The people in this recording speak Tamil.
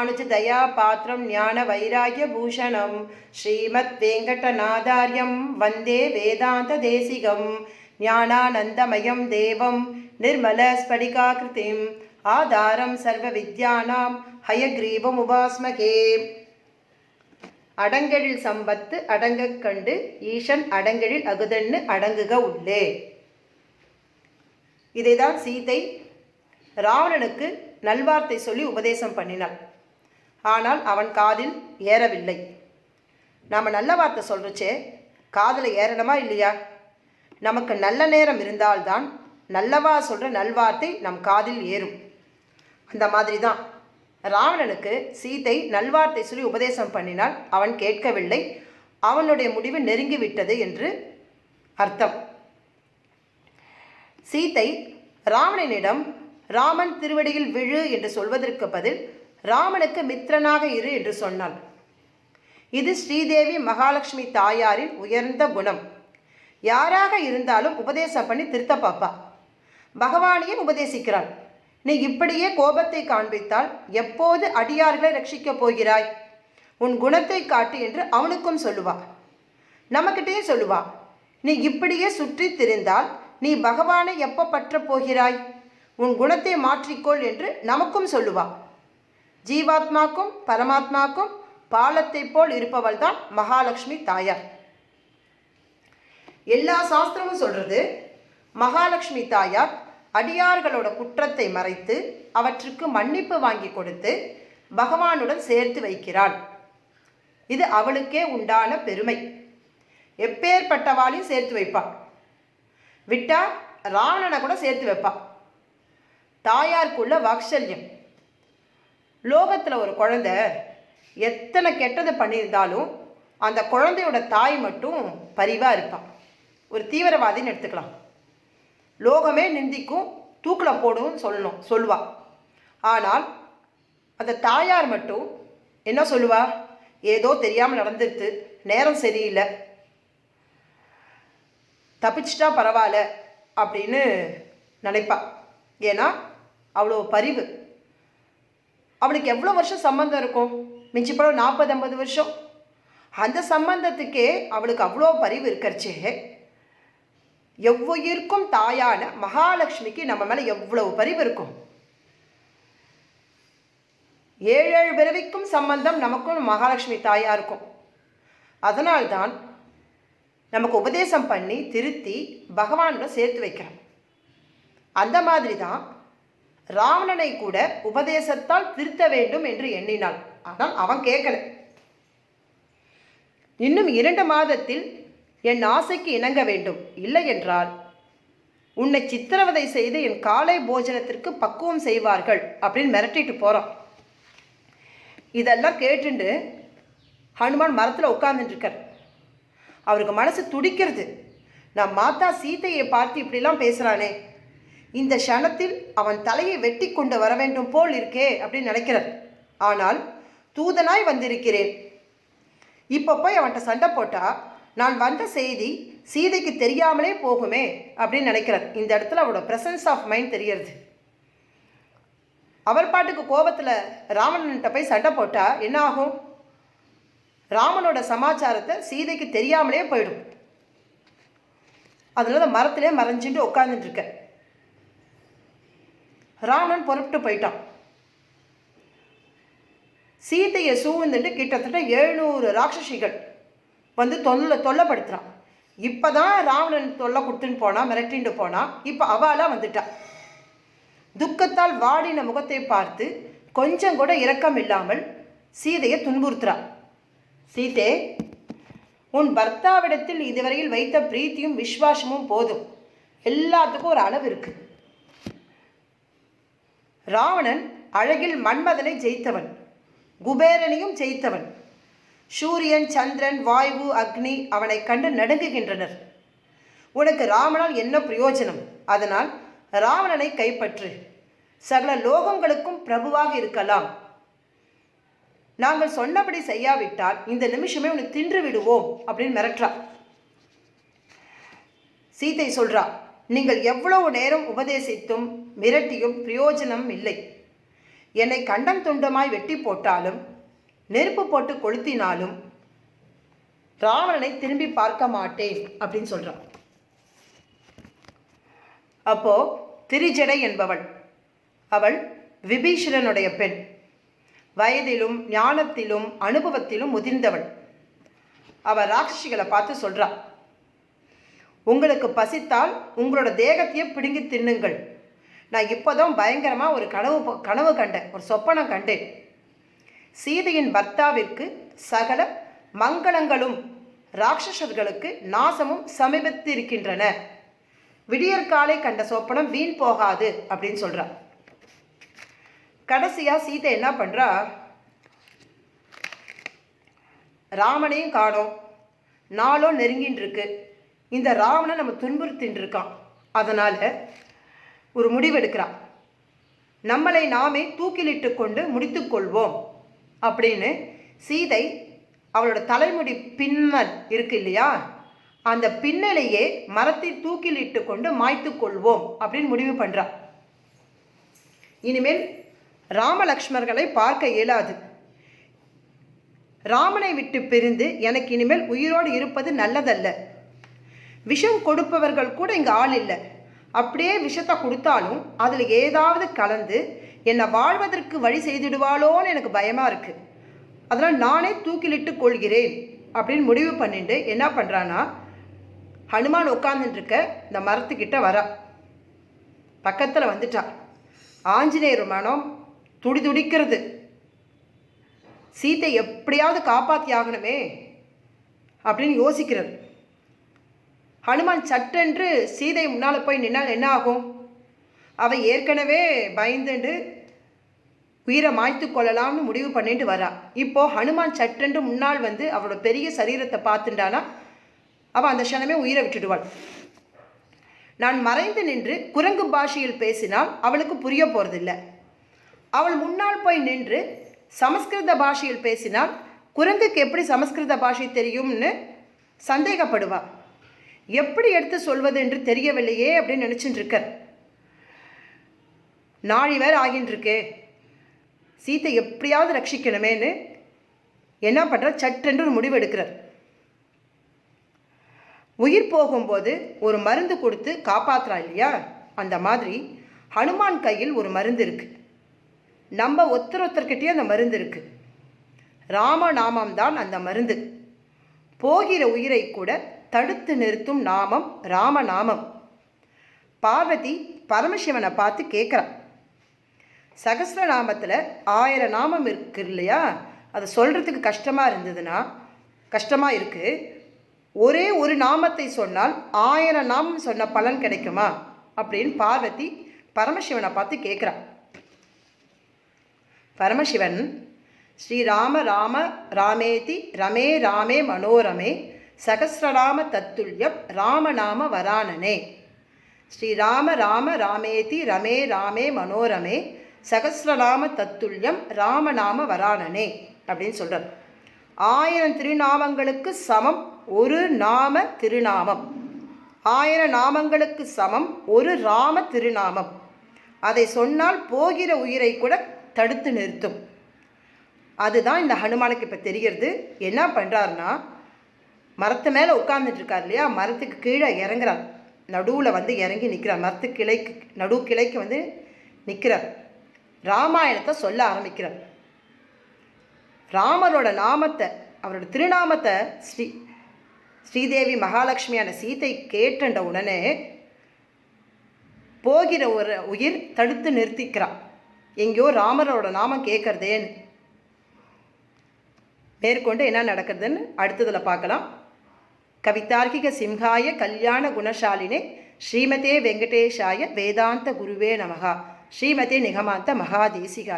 ராமானுஜ தயா பாத்திரம் ஞான வைராகிய பூஷணம் ஸ்ரீமத் வெங்கடநாதாரியம் வந்தே வேதாந்த தேசிகம் ஞானானந்தமயம் தேவம் நிர்மல ஸ்படிகாகிருதிம் ஆதாரம் சர்வ வித்யானாம் ஹயக்ரீவம் உபாஸ்மகே அடங்கெழில் சம்பத்து அடங்கக் கண்டு ஈசன் அடங்கழில் அகுதன்னு அடங்குக உள்ளே. இதைதான் சீதை ராவணனுக்கு நல்வார்த்தை சொல்லி உபதேசம் பண்ணினாள். ஆனால் அவன் காதில் ஏறவில்லை. நாம் நல்ல வார்த்தை சொல்கிறச்சே காதில் ஏறணுமா இல்லையா? நமக்கு நல்ல நேரம் இருந்தால்தான் நல்லவா சொல்கிற நல்வார்த்தை நம் காதில் ஏறும். அந்த மாதிரி தான் ராவணனுக்கு சீதை நல்வார்த்தை சொல்லி உபதேசம் பண்ணினால் அவன் கேட்கவில்லை. அவனுடைய முடிவு நெருங்கிவிட்டது என்று அர்த்தம். சீதை ராவணனிடம் ராமன் திருவடியில் விழு என்று சொல்வதற்கு பதில் ராமனுக்கு மித்திரனாக இரு என்று சொன்னாள் இது ஸ்ரீதேவி மகாலட்சுமி தாயாரின் உயர்ந்த குணம். யாராக இருந்தாலும் உபதேசம் பண்ணி திருத்த பாப்பா. பகவானையே உபதேசிக்கிறாள். நீ இப்படியே கோபத்தை காண்பித்தால் எப்போது அடியார்களை ரட்சிக்கப் போகிறாய்? உன் குணத்தை காட்டு என்று அவனுக்கும் சொல்லுவா. நமக்கிட்டேயே சொல்லுவா. நீ இப்படியே சுற்றி திரிந்தால் நீ பகவானை எப்போ பற்றப் போகிறாய்? உன் குணத்தை மாற்றிக்கொள் என்று நமக்கும் சொல்லுவா. ஜீவாத்மாக்கும் பரமாத்மாக்கும் பாலத்தை போல் இருப்பவள் தான் மகாலட்சுமி தாயார். எல்லா சாஸ்திரமும் சொல்றது மகாலட்சுமி தாயார் அடியார்களோட குற்றத்தை மறைத்து அவற்றுக்கு மன்னிப்பு வாங்கி கொடுத்து பகவானுடன் சேர்த்து வைக்கிறாள். இது அவளுக்கே உண்டான பெருமை. எப்பேற்பட்டவாளையும் சேர்த்து வைப்பாள் விட்டா ராவணனை கூட சேர்த்து வைப்பா. தாயாருக்குள்ள வாக்சல்யம் லோகத்தில் ஒரு குழந்தை எத்தனை கெட்டது பண்ணியிருந்தாலும் அந்த குழந்தையோட தாய் மட்டும் பரிவாக இருப்பான் ஒரு தீவிரவாதின்னு எடுத்துக்கலாம். லோகமே நிந்திக்கும் தூக்கில் போடுன்னு சொல்லணும் சொல்லுவா. ஆனால் அந்த தாயார் மட்டும் என்ன சொல்லுவா? ஏதோ தெரியாமல் நடந்துருது நேரம் சரியில்லை. தப்பிச்சிட்டா பரவாயில்ல அப்படின்னு நினைப்பா. ஏன்னா அவ்வளோ பரிவு. அவளுக்கு எவ்வளோ வருஷம் சம்மந்தம் இருக்கும்? மிஞ்சி பழம் நாற்பது ஐம்பது வருஷம். அந்த சம்பந்தத்துக்கே அவளுக்கு அவ்வளோ பரிவு இருக்கறச்சே எவ்வுயிருக்கும் தாயான மகாலட்சுமிக்கு நம்ம மேலே எவ்வளவு பரிவு இருக்கும்? ஏழு ஏழு பிறவிக்கும் சம்பந்தம் நமக்கும் மகாலட்சுமி தாயாக இருக்கும். அதனால்தான் நமக்கு உபதேசம் பண்ணி திருத்தி பகவானோட சேர்த்து வைக்கிறோம். அந்த மாதிரி தான் ராவணனை கூட உபதேசத்தால் திருத்த வேண்டும் என்று எண்ணினாள். ஆனால் அவன் கேட்கல. இன்னும் இரண்டு மாதத்தில் என் ஆசைக்கு இணங்க வேண்டும். இல்லை என்றால் உன்னை சித்திரவதை செய்து என் காலை போஜனத்திற்கு பக்குவம் செய்வார்கள் அப்படின்னு மிரட்டிட்டு போகிறான் இதெல்லாம் கேட்டுண்டு ஹனுமான் மரத்தில் உட்கார்ந்துட்டுருக்கார். அவருக்கு மனசு துடிக்கிறது. நான் மாதா சீதையை பார்த்து இப்படிலாம் பேசுகிறானே இந்த க்ஷணத்தில் அவன் தலையை வெட்டி கொண்டு வர வேண்டும் போல் இருக்கே அப்படின்னு நினைக்கிறார். ஆனால் தூதனாய் வந்திருக்கிறேன். இப்போ போய் அவன்கிட்ட சண்டை போட்டால் நான் வந்த செய்தி சீதைக்கு தெரியாமலே போகுமே அப்படின்னு நினைக்கிறார். இந்த இடத்துல அவரோட ப்ரெசன்ஸ் ஆஃப் மைண்ட் தெரியறது அவர் பாட்டுக்கு கோபத்தில் ராவணன்கிட்ட போய் சண்டை போட்டால் என்ன ஆகும் ராமனோட சமாச்சாரத்தை சீதைக்கு தெரியாமலே போயிடும். அதனால மரத்திலே மறைஞ்சிட்டு உட்காந்துட்டு இருக்கேன் ராவணன் புறப்பட்டு போயிட்டான். சீதையை சூழ்ந்துட்டு கிட்டத்தட்ட எழுநூறு ராட்சசிகள் வந்து தொல்லை தொல்லைப்படுத்துகிறான் இப்போ தான் ராவணன் தொல்லை கொடுத்துன்னு போனால் மிரட்டின்னு போனால் இப்போ அவளாக வந்துட்டா. துக்கத்தால் வாடின முகத்தை பார்த்து கொஞ்சம் கூட இரக்கம் இல்லாமல் சீதையை துன்புறுத்துறான் சீதே உன் பர்த்தாவிடத்தில் இதுவரையில் வைத்த பிரீத்தியும் விஸ்வாசமும் போதும். எல்லாத்துக்கும் ஒரு அளவு இருக்குது ராவணன் அழகில் மன்மதனை ஜெயித்தவன் குபேரனையும் ஜெயித்தவன். சூரியன் சந்திரன் வாயு அக்னி அவனை கண்டு நடுங்குகின்றனர். உனக்கு ராமனால் என்ன பிரயோஜனம்? அதனால் ராவணனை கைப்பற்று. சகல லோகங்களுக்கும் பிரபுவாக இருக்கலாம். நாங்கள் சொன்னபடி செய்யாவிட்டால் இந்த நிமிஷமே உன்னை தின்று விடுவோம் அப்படின்னு மிரட்டுறா. சீதை சொல்றா நீங்கள் எவ்வளவு நேரம் உபதேசித்தும் மிரட்டியும் பிரயோஜனம் இல்லை. என்னை கண்டம் துண்டமாய் வெட்டி போட்டாலும் நெருப்பு போட்டு கொளுத்தினாலும் ராவணனை திரும்பி பார்க்க மாட்டேன் அப்படின்னு சொல்கிறான் அப்போ திரிஜடை என்பவள் அவள் விபீஷணனுடைய பெண். வயதிலும் ஞானத்திலும் அனுபவத்திலும் முதிர்ந்தவள். அவள் ராட்சசிகளை பார்த்து சொல்றா உங்களுக்கு பசித்தால் உங்களோட தேகத்தையே பிடுங்கி தின்னுங்கள். நான் இப்போதான் பயங்கரமாக ஒரு கனவு கனவு கண்டேன். ஒரு சொப்பனம் கண்டேன். சீதையின் பர்த்தாவிற்கு சகல மங்களங்களும் ராட்சசர்களுக்கு நாசமும் சமீபத்திருக்கின்றன. விடியற்காலை கண்ட சொப்பனம் வீண் போகாது அப்படின்னு சொல்கிறார் கடைசியாக சீதை என்ன பண்ணுறா ராமனையும் காணோம். நாளும் நெருங்கின்னு இருக்கு இந்த ராவணன் நம்ம துன்புறுத்தின்னு இருக்கான் அதனால் ஒரு முடிவெடுக்கிறான். நம்மளை நாமே தூக்கிலிட்டு கொண்டு முடித்துக்கொள்வோம் அப்படின்னு சீதை அவளோட தலைமுடி பின்னல் இருக்கு இல்லையா? அந்த பின்னலையே மரத்தை தூக்கிலிட்டு கொண்டு மாய்த்து கொள்வோம் அப்படின்னு முடிவு பண்ணுறான் இனிமேல் ராமலக்ஷ்மர்களை பார்க்க இயலாது. ராமனை விட்டு பிரிந்து எனக்கு இனிமேல் உயிரோடு இருப்பது நல்லதல்ல. விஷம் கொடுப்பவர்கள் கூட இங்கே ஆள் இல்லை. அப்படியே விஷத்தை கொடுத்தாலும் அதில் ஏதாவது கலந்து என்னை வாழ்வதற்கு வழி செய்திடுவாளோன்னு எனக்கு பயமாக இருக்குது அதனால் நானே தூக்கிலிட்டு கொள்கிறேன் அப்படின்னு முடிவு பண்ணிட்டு என்ன பண்ணுறான்னா ஹனுமான் உட்காந்துட்டுருக்க இந்த மரத்துக்கிட்ட வரா. பக்கத்தில் வந்துட்டா. ஆஞ்சநேயர் மனம் துடி துடிக்கிறது. சீத்தை எப்படியாவது காப்பாற்றி ஆகணுமே அப்படின்னு யோசிக்கிறார் ஹனுமான் சட்டென்று சீதை முன்னால் போய் நின்னால் என்ன ஆகும்? அவள் ஏற்கனவே பயந்துண்டு உயிரை மாய்த்து கொள்ளலாம்னு முடிவு பண்ணிட்டு வரா. இப்போ ஹனுமான் சட்டென்று முன்னால் வந்து அவளோட பெரிய சரீரத்தை பார்த்துட்டானா? அவள் அந்த க்ஷணமே உயிரை விட்டுடுவாள். நான் மறைந்து நின்று குரங்கு பாஷையில் பேசினால் அவளுக்கு புரிய போகிறதில்ல அவள் முன்னால் போய் நின்று சமஸ்கிருத பாஷையில் பேசினால் குரங்குக்கு எப்படி சமஸ்கிருத பாஷை தெரியும்னு சந்தேகப்படுவாள் எப்படி எடுத்து சொல்வது என்று தெரியவில்லையே அப்படின்னு நினச்சிட்டு இருக்கார் நாழி வேற ஆகின்னு இருக்கே சீத்தை எப்படியாவது ரட்சிக்கணுமேன்னு என்ன பண்ணுறார் சட்டென்று ஒரு முடிவு எடுக்கிறார். உயிர் போகும்போது ஒரு மருந்து கொடுத்து காப்பாற்றுறா இல்லையா? அந்த மாதிரி ஹனுமான் கையில் ஒரு மருந்து இருக்குது நம்ம ஒருத்தர் ஒருத்தர்கிட்டயே அந்த மருந்து இருக்குது ராமநாமம் தான் அந்த மருந்து. போகிற உயிரை கூட தடுத்து நிறுத்தும் நாமம் ராமநாமம். பார்வதி பரமசிவனை பார்த்து கேட்குறான் சகசிரநாமத்தில் ஆயிரம் நாமம் இருக்கு இல்லையா? அதை சொல்கிறதுக்கு கஷ்டமாக இருந்ததுன்னா கஷ்டமாக இருக்குது ஒரே ஒரு நாமத்தை சொன்னால் ஆயிரம் நாமம் சொன்ன பலன் கிடைக்குமா? அப்படின்னு பார்வதி பரமசிவனை பார்த்து கேட்குறான் பரமசிவன் ஸ்ரீராம ராம ராமேதி ரமே ராமே மனோரமே சகஸ்ரநாம தத்துல்யம் ராமநாம வரானனே ஸ்ரீராம ராம ராமேதி ரமே ராமே மனோரமே சகசிரநாம தத்துல்யம் ராமநாம வரானனே அப்படின்னு சொல்கிறார் ஆயிரம் திருநாமங்களுக்கு சமம் ஒரு நாம திருநாமம். ஆயிரம் நாமங்களுக்கு சமம் ஒரு ராம திருநாமம். அதை சொன்னால் போகிற உயிரை கூட தடுத்து நிறுத்தும். அதுதான் இந்த ஹனுமானுக்கு இப்போ தெரிகிறது. என்ன பண்ணுறாருன்னா மரத்து மேலே உட்கார்ந்துட்டு இருக்கார் இல்லையா? மரத்துக்கு கீழே இறங்குறார். நடுவில் வந்து இறங்கி நிற்கிறார் மரத்து கிளைக்கு நடு கிளைக்கு வந்து நிற்கிறார் ராமாயணத்தை சொல்ல ஆரம்பிக்கிறார். ராமரோட நாமத்தை அவரோட திருநாமத்தை ஸ்ரீ ஸ்ரீதேவி மகாலட்சுமியான சீத்தை கேட்டண்ட உடனே போகிற ஒரு உயிர் தடுத்து நிறுத்திக்கிறான் எங்கேயோ ராமரோட நாமம் கேட்கறதேன்னு. மேற்கொண்டு என்ன நடக்கிறதுன்னு அடுத்ததில் பார்க்கலாம். ಕವಿತಾರ್ಕಿಕ ಸಿಂಹಾಯ ಕಲ್ಯಾಣ ಗುಣಶಾಲಿನೆ ಶ್ರೀಮತೆ ವೆಂಕಟೇಶಾಯ ವೇದಾಂತ ಗುರುವೇ ನಮಃ ಶ್ರೀಮತಿ ನಿಗಮಾಂತ ಮಹಾದೇಸಿಗಾಯ